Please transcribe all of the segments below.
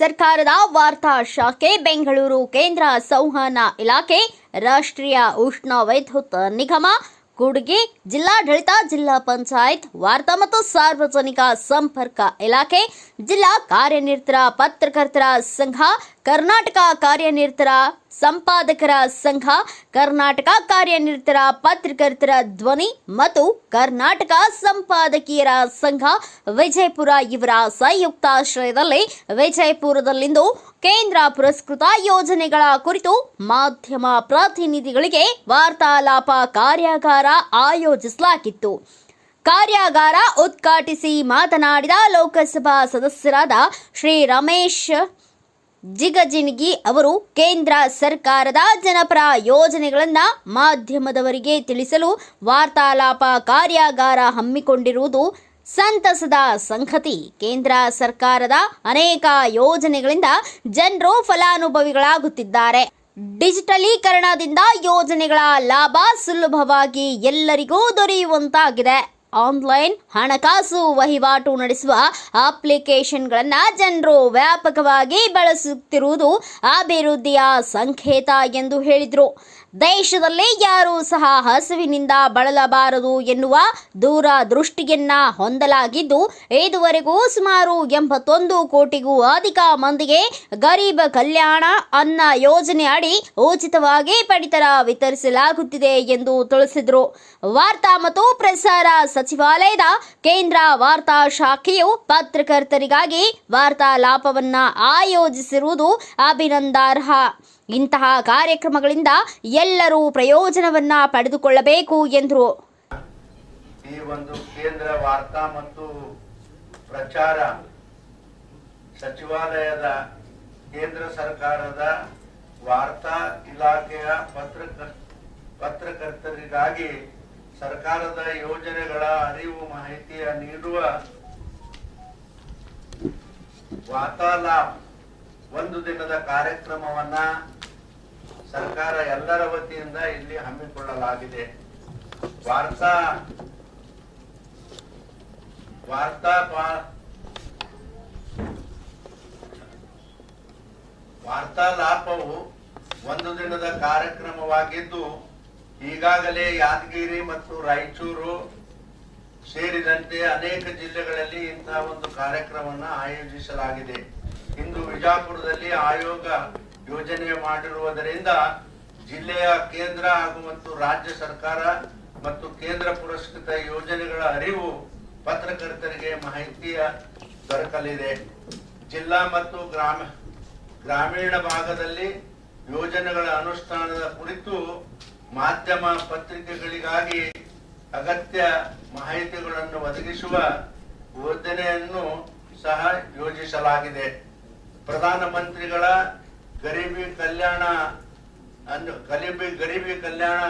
ಸರ್ಕಾರದ ವಾರ್ತಾ ಶಾಖೆ ಬೆಂಗಳೂರು ಕೇಂದ್ರ ಸಂವಹನ ಇಲಾಖೆ, ರಾಷ್ಟ್ರೀಯ ಉಷ್ಣ ವಿದ್ಯುತ್ ನಿಗಮ ಕೂಡ್ಗಿ ಜಿಲ್ಲಾಡಳಿತ, ಜಿಲ್ಲಾ ಪಂಚಾಯತ್, ವಾರ್ತಾ ಮತ್ತು ಸಾರ್ವಜನಿಕ ಸಂಪರ್ಕ ಇಲಾಖೆ, ಜಿಲ್ಲಾ ಕಾರ್ಯನಿರತರ ಪತ್ರಕರ್ತರ ಸಂಘ ಕರ್ನಾಟಕ ಕಾರ್ಯನಿರತರ ಸಂಪಾದಕರ ಸಂಘ, ಕರ್ನಾಟಕ ಕಾರ್ಯನಿರತರ ಪತ್ರಕರ್ತರ ಧ್ವನಿ ಮತ್ತು ಕರ್ನಾಟಕ ಸಂಪಾದಕಿಯರ ಸಂಘ ವಿಜಯಪುರ ಇವರ ಸಂಯುಕ್ತಾಶ್ರಯದಲ್ಲಿ ವಿಜಯಪುರದಲ್ಲಿಂದು ಕೇಂದ್ರ ಪುರಸ್ಕೃತ ಯೋಜನೆಗಳ ಕುರಿತು ಮಾಧ್ಯಮ ಪ್ರತಿನಿಧಿಗಳಿಗೆ ವಾರ್ತಾಲಾಪ ಕಾರ್ಯಾಗಾರ ಆಯೋಜಿಸಲಾಗಿತ್ತು. ಕಾರ್ಯಾಗಾರ ಉದ್ಘಾಟಿಸಿ ಮಾತನಾಡಿದ ಲೋಕಸಭಾ ಸದಸ್ಯರಾದ ಶ್ರೀ ರಮೇಶ್ ಜಿಗಜಿಣಗಿ ಅವರು ಕೇಂದ್ರ ಸರ್ಕಾರದ ಜನಪರ ಯೋಜನೆಗಳನ್ನು ಮಾಧ್ಯಮದವರಿಗೆ ತಿಳಿಸಲು ವಾರ್ತಾಲಾಪ ಕಾರ್ಯಾಗಾರ ಹಮ್ಮಿಕೊಂಡಿರುವುದು ಸಂತಸದ ಸಂಗತಿ. ಕೇಂದ್ರ ಸರ್ಕಾರದ ಅನೇಕ ಯೋಜನೆಗಳಿಂದ ಜನರು ಫಲಾನುಭವಿಗಳಾಗುತ್ತಿದ್ದಾರೆ. ಡಿಜಿಟಲೀಕರಣದಿಂದ ಯೋಜನೆಗಳ ಲಾಭ ಸುಲಭವಾಗಿ ಎಲ್ಲರಿಗೂ ದೊರೆಯುವಂತಾಗಿದೆ. ಆನ್ಲೈನ್ ಹಣಕಾಸು ವಹಿವಾಟು ನಡೆಸುವ ಅಪ್ಲಿಕೇಶನ್ಗಳನ್ನು ಜನರು ವ್ಯಾಪಕವಾಗಿ ಬಳಸುತ್ತಿರುವುದು ಅಭಿವೃದ್ಧಿಯ ಸಂಕೇತ ಎಂದು ಹೇಳಿದರು. ದೇಶದಲ್ಲಿ ಯಾರೂ ಸಹ ಹಸುವಿನಿಂದ ಬಳಲಬಾರದು ಎನ್ನುವ ದೂರದೃಷ್ಟಿಯನ್ನ ಹೊಂದಲಾಗಿದ್ದು, ಇದುವರೆಗೂ ಸುಮಾರು ಎಂಬತ್ತೊಂದು ಕೋಟಿಗೂ ಅಧಿಕ ಮಂದಿಗೆ ಗರೀಬ್ ಕಲ್ಯಾಣ ಅನ್ನ ಯೋಜನೆ ಅಡಿ ಉಚಿತವಾಗಿ ಪಡಿತರ ವಿತರಿಸಲಾಗುತ್ತಿದೆ ಎಂದು ತಿಳಿಸಿದರು. ವಾರ್ತಾ ಮತ್ತು ಪ್ರಸಾರ ಸಚಿವಾಲಯದ ಕೇಂದ್ರ ವಾರ್ತಾ ಶಾಖೆಯು ಪತ್ರಕರ್ತರಿಗಾಗಿ ವಾರ್ತಾಲಾಪವನ್ನ ಆಯೋಜಿಸಿರುವುದು ಅಭಿನಂದಾರ್ಹ. ಇಂತಹ ಕಾರ್ಯಕ್ರಮಗಳಿಂದ ಎಲ್ಲರೂ ಪ್ರಯೋಜನವನ್ನ ಪಡೆದುಕೊಳ್ಳಬೇಕು ಎಂದರು. ಈ ಒಂದು ಕೇಂದ್ರ ವಾರ್ತಾ ಮತ್ತು ಪ್ರಚಾರ ಸಚಿವಾಲಯದ ಕೇಂದ್ರ ಸರ್ಕಾರದ ವಾರ್ತಾ ಇಲಾಖೆಯ ಪತ್ರಕ, ಪತ್ರಕರ್ತರಿಗಾಗಿ ಸರ್ಕಾರದ ಯೋಜನೆಗಳ ಅರಿವು ಮಾಹಿತಿಯ ನೀಡುವ ವಾರ್ತಾಲಾಪ್ ಒಂದು ದಿನದ ಕಾರ್ಯಕ್ರಮವನ್ನ ಸರ್ಕಾರ ಎಲ್ಲರ ವತಿಯಿಂದ ಇಲ್ಲಿ ಹಮ್ಮಿಕೊಳ್ಳಲಾಗಿದೆ. ವಾರ್ತಾ ವಾರ್ತಾ ವಾರ್ತಾಲಾಪವು ಒಂದು ದಿನದ ಕಾರ್ಯಕ್ರಮವಾಗಿದ್ದು ಈಗಾಗಲೇ ಯಾದಗಿರಿ ಮತ್ತು ರಾಯಚೂರು ಸೇರಿದಂತೆ ಅನೇಕ ಜಿಲ್ಲೆಗಳಲ್ಲಿ ಇಂತಹ ಒಂದು ಕಾರ್ಯಕ್ರಮವನ್ನು ಆಯೋಜಿಸಲಾಗಿದೆ. ಇಂದು ವಿಜಾಪುರದಲ್ಲಿ ಆಯೋಗ ಯೋಜನೆ ಮಾಡಿರುವುದರಿಂದ ಜಿಲ್ಲೆಯ ಕೇಂದ್ರ ಹಾಗೂ ಮತ್ತು ರಾಜ್ಯ ಸರ್ಕಾರ ಮತ್ತು ಕೇಂದ್ರ ಪುರಸ್ಕೃತ ಯೋಜನೆಗಳ ಅರಿವು ಪತ್ರಕರ್ತರಿಗೆ ಮಾಹಿತಿಯ ದೊರಕಲಿದೆ. ಜಿಲ್ಲಾ ಮತ್ತು ಗ್ರಾಮ, ಗ್ರಾಮೀಣ ಭಾಗದಲ್ಲಿ ಯೋಜನೆಗಳ ಅನುಷ್ಠಾನದ ಕುರಿತು ಮಾಧ್ಯಮ ಪತ್ರಿಕೆಗಳಿಗಾಗಿ ಅಗತ್ಯ ಮಾಹಿತಿಗಳನ್ನು ಒದಗಿಸುವ ಯೋಜನೆಯನ್ನು ಸಹ ಯೋಜಿಸಲಾಗಿದೆ. ಪ್ರಧಾನಮಂತ್ರಿಗಳ ಗರೀಬಿ ಕಲ್ಯಾಣ ಗರೀಬಿ ಗರೀಬಿ ಕಲ್ಯಾಣ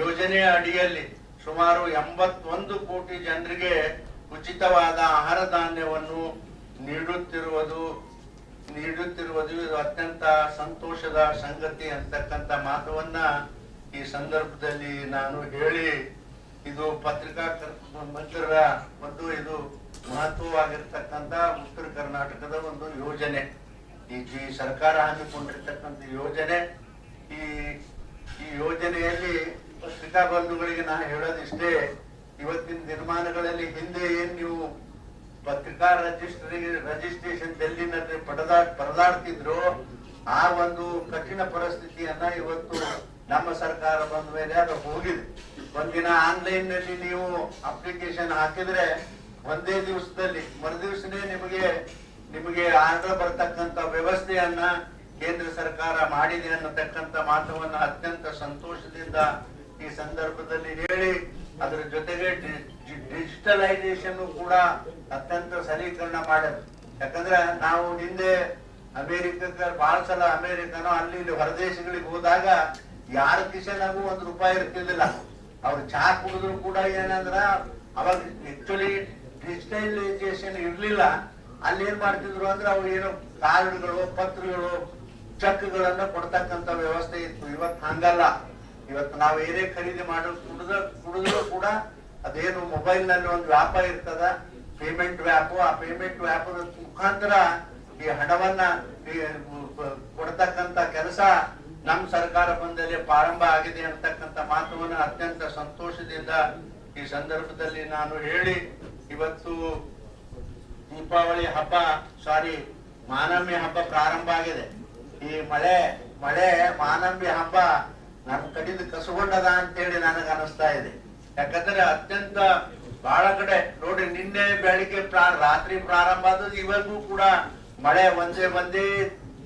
ಯೋಜನೆಯ ಅಡಿಯಲ್ಲಿ ಸುಮಾರು ಎಂಬತ್ತೊಂದು ಕೋಟಿ ಜನರಿಗೆ ಉಚಿತವಾದ ಆಹಾರ ಧಾನ್ಯವನ್ನು ನೀಡುತ್ತಿರುವುದು ನೀಡುತ್ತಿರುವುದು ಇದು ಅತ್ಯಂತ ಸಂತೋಷದ ಸಂಗತಿ ಅಂತಕ್ಕಂಥ ಮಾತುವನ್ನ ಈ ಸಂದರ್ಭದಲ್ಲಿ ನಾನು ಹೇಳಿ, ಇದು ಪತ್ರಿಕಾ ಮಂತ್ರರ ಒಂದು ಇದು ಮಹತ್ವವಾಗಿರ್ತಕ್ಕಂಥ ಉತ್ತರ ಕರ್ನಾಟಕದ ಒಂದು ಯೋಜನೆ. ಈ ಸರ್ಕಾರ ಹಾಕಿಕೊಂಡಿರ್ತಕ್ಕಂಥ ಯೋಜನೆ. ಈ ಈ ಯೋಜನೆಯಲ್ಲಿ ಪತ್ರಿಕಾ ಬಂಧುಗಳಿಗೆ ನಾನು ಹೇಳೋದಿಷ್ಟೇ, ಇವತ್ತಿನ ದಿನಮಾನಗಳಲ್ಲಿ ಹಿಂದೆ ಏನ್ ನೀವು ಪತ್ರಿಕಾ ರಜಿಸ್ಟ್ರಿ ರಜಿಸ್ಟ್ರೇಷನ್ ಪಡೆದಾ ಪರದಾಡ್ತಿದ್ರು. ಆ ಒಂದು ಕಠಿಣ ಪರಿಸ್ಥಿತಿಯನ್ನ ಇವತ್ತು ನಮ್ಮ ಸರ್ಕಾರ ಬಂದ ಮೇಲೆ ಅದು ಹೋಗಿದೆ. ಒಂದಿನ ಆನ್ಲೈನ್ನಲ್ಲಿ ನೀವು ಅಪ್ಲಿಕೇಶನ್ ಹಾಕಿದ್ರೆ ಒಂದೇ ದಿವಸದಲ್ಲಿ, ಮರುದಿವಸನೇ ನಿಮಗೆ ನಿಮಗೆ ಆರ್ಡರ್ ಬರ್ತಕ್ಕಂತ ವ್ಯವಸ್ಥೆಯನ್ನ ಕೇಂದ್ರ ಸರ್ಕಾರ ಮಾಡಿದೆ ಅನ್ನತಕ್ಕಂತ ಮಾತವನ್ನ ಅತ್ಯಂತ ಸಂತೋಷದಿಂದ ಈ ಸಂದರ್ಭದಲ್ಲಿ ಹೇಳಿ ಅದರ ಜೊತೆಗೆ ಡಿಜಿಟಲೈಸೇಷನ್ ಕೂಡ ಅತ್ಯಂತ ಸಲೀಕರಣ ಮಾಡೋದು ಯಾಕಂದ್ರೆ ನಾವು ಹಿಂದೆ ಅಮೆರಿಕಕ್ಕೆ ಬಹಳ ಸಲ ಅಮೆರಿಕನೋ, ಅಲ್ಲಿ ಇಲ್ಲಿ ಹೊರದೇಶಗಳಿಗೆ ಹೋದಾಗ ಯಾರ ಕಿಶನಾಗೂ ಒಂದು ರೂಪಾಯಿ ಇರ್ತಿರ್ಲಿಲ್ಲ. ಅವ್ರು ಚಾ ಕುಡಿದ್ರು ಕೂಡ ಏನಂದ್ರ, ಅವಾಗ ಆಕ್ಚುಲಿ ಡಿಜಿಟಲೈಸೇಷನ್ ಇರ್ಲಿಲ್ಲ. ಅಲ್ಲಿ ಏನ್ ಮಾಡ್ತಿದ್ರು ಅಂದ್ರೆ ಅವ್ರು ಏನೋ ಕಾರ್ಡ್ಗಳು ಪತ್ರಗಳು, ಚೆಕ್ಗಳನ್ನ ಕೊಡ್ತಕ್ಕಂತ ವ್ಯವಸ್ಥೆ ಇತ್ತು. ಇವತ್ತು ಹಂಗಲ್ಲ. ಇವತ್ತು ನಾವು ಏನೇ ಖರೀದಿ ಮಾಡೋ, ಕುಡಿದ, ಕುಡಿದ್ರು ಕೂಡ ಅದೇನು ಮೊಬೈಲ್ನಲ್ಲಿ ಒಂದು ವ್ಯಾಪ ಇರ್ತದ. ಪೇಮೆಂಟ್ ವ್ಯಾಪ್, ಆ ಪೇಮೆಂಟ್ ವ್ಯಾಪ್ ಮುಖಾಂತರ ಈ ಹಣವನ್ನ ಕೊಡ್ತಕ್ಕಂತ ಕೆಲಸ ನಮ್ಮ ಸರ್ಕಾರ ಬಂದಲ್ಲಿ ಪ್ರಾರಂಭ ಆಗಿದೆ ಅಂತಕ್ಕಂಥ ಮಾತುವನ್ನು ಅತ್ಯಂತ ಸಂತೋಷದಿಂದ ಈ ಸಂದರ್ಭದಲ್ಲಿ ನಾನು ಹೇಳಿ, ಇವತ್ತು ದೀಪಾವಳಿ ಹಬ್ಬ, ಸಾರಿ ಮಾನವ್ಯ ಹಬ್ಬ ಪ್ರಾರಂಭ ಆಗಿದೆ. ಈ ಮಳೆ ಮಳೆ ಮಾನವ್ಯ ಹಬ್ಬ ನಮ್ಮ ಕಡಿದು ಕಸಗೊಂಡದ ಅಂತೇಳಿ ನನಗೆ ಅನಿಸ್ತಾ ಇದೆ ಯಾಕಂದ್ರೆ ಅತ್ಯಂತ ಬಹಳ ಕಡೆ ನೋಡಿ ನಿನ್ನೆ ಬೆಳಿಗ್ಗೆ ರಾತ್ರಿ ಪ್ರಾರಂಭ ಆದದ್ದು ಇವಾಗೂ ಕೂಡ ಮಳೆ ಒಂದೇ ಒಂದೇ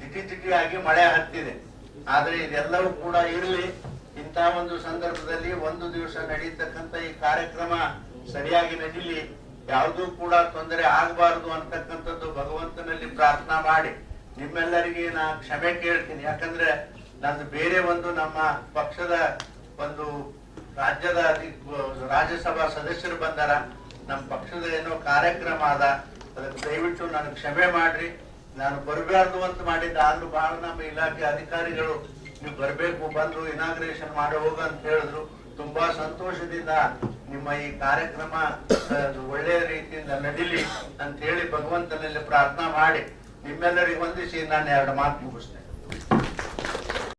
ತಿಟಿ ದಿಟಿ ಆಗಿ ಮಳೆ ಹತ್ತಿದೆ. ಆದ್ರೆ ಇದೆಲ್ಲವೂ ಕೂಡ ಇರಲಿ. ಇಂಥ ಒಂದು ಸಂದರ್ಭದಲ್ಲಿ ಒಂದು ದಿವಸ ನಡೀತಕ್ಕಂತ ಈ ಕಾರ್ಯಕ್ರಮ ಸರಿಯಾಗಿ ನಡೀಲಿ. ಯಾವುದೂ ಕೂಡ ತೊಂದರೆ ಆಗಬಾರದು ಅಂತಕ್ಕಂಥದ್ದು ಭಗವಂತನಲ್ಲಿ ಪ್ರಾರ್ಥನಾ ಮಾಡಿ. ನಿಮ್ಮೆಲ್ಲರಿಗೆ ನಾ ಕ್ಷಮೆ ಕೇಳ್ತೀನಿ. ಯಾಕಂದ್ರೆ ನಂದು ಬೇರೆ ಒಂದು ನಮ್ಮ ಪಕ್ಷದ ಒಂದು ರಾಜ್ಯದ ರಾಜ್ಯಸಭಾ ಸದಸ್ಯರು ಬಂದಾರ. ನಮ್ಮ ಪಕ್ಷದ ಏನೋ ಕಾರ್ಯಕ್ರಮ ಅದ. ಅದಕ್ಕೆ ದಯವಿಟ್ಟು ನನಗೆ ಕ್ಷಮೆ ಮಾಡ್ರಿ. ನಾನು ಬರಬಾರ್ದು ಅಂತ ಮಾಡಿದ್ದ. ಆದ್ರೂ ಬಹಳ ನಮ್ಮ ಇಲಾಖೆ ಅಧಿಕಾರಿಗಳು ನೀವು ಬರಬೇಕು, ಬಂದು ಇನಾಗ್ರೇಷನ್ ಮಾಡಿ ಹೋಗ ಅಂತ ಹೇಳಿದ್ರು. ತುಂಬಾ ಸಂತೋಷದಿಂದ ನಿಮ್ಮ ಈ ಕಾರ್ಯಕ್ರಮ ಒಳ್ಳೆಯ ರೀತಿಯಿಂದ ನಡೀಲಿ ಅಂತ ಹೇಳಿ ಭಗವಂತನಲ್ಲಿ ಪ್ರಾರ್ಥನಾ ಮಾಡಿ. ನಿಮ್ಮೆಲ್ಲರಿಗೆ ಹೊಂದಿಸಿ ನಾನು ಎರಡು ಮಾತು ಮುಗಿಸ್ತೇನೆ.